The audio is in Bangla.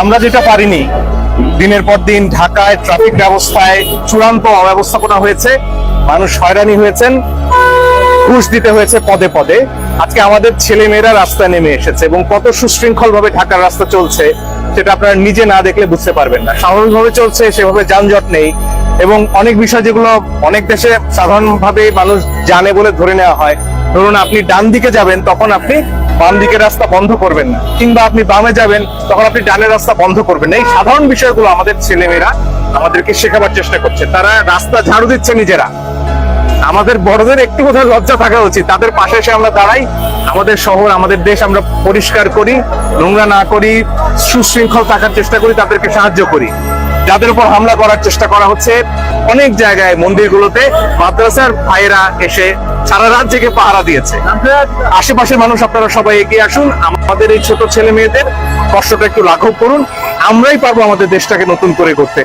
আমরা যেটা পারিনি, দিনের পর দিন ঢাকায় ট্রাফিক ব্যবস্থায় চূড়ান্ত অব্যবস্থাপনা হয়েছে, মানুষ হয়রানি হয়েছেন, ঘুষ দিতে হয়েছে পদে পদে। আজকে আমাদের ছেলে মেয়েরা রাস্তায় নেমে এসেছে এবং কত সুশৃঙ্খল ভাবে ঢাকার রাস্তা চলছে, সেটা আপনারা নিজে না দেখলে বুঝতে পারবেন না। স্বাভাবিকভাবে চলছে, সেভাবে যানজট নেই এবং অনেক বিষয় যেগুলো অনেক দেশে সাধারণভাবে মানুষ জানে বলে ধরে নেওয়া হয়। ধরুন আপনি ডান দিকে যাবেন, তখন আপনি বাম দিকের রাস্তা বন্ধ করবেন না। কিংবা আপনি বামে যাবেন, তখন আপনি ডানের রাস্তা বন্ধ করবেন না। এই সাধারণ বিষয়গুলো আমাদের ছেলেমেয়েরা আমাদেরকে শেখাবার চেষ্টা করছে। তারা রাস্তা ঝাড়ু দিচ্ছে নিজেরা। আমাদের বড়দের একটু কোথাও লজ্জা থাকা উচিত। তাদের পাশে এসে আমরা দাঁড়াই। আমাদের শহর, আমাদের দেশ আমরা পরিষ্কার করি, নোংরা না করি, সুশৃঙ্খল থাকার চেষ্টা করি, তাদেরকে সাহায্য করি। যাদের উপর হামলা করার চেষ্টা করা হচ্ছে, অনেক জায়গায় মন্দিরগুলোতে মাদ্রাসার ভাইয়েরা এসে সারা রাত জেগে পাহারা দিয়েছে। আশেপাশের মানুষ আপনারা সবাই এগিয়ে আসুন। আমাদের এই ছোট ছেলে মেয়েদের কষ্টটা একটু লাঘব করুন। আমরাই পারব আমাদের দেশটাকে নতুন করে করতে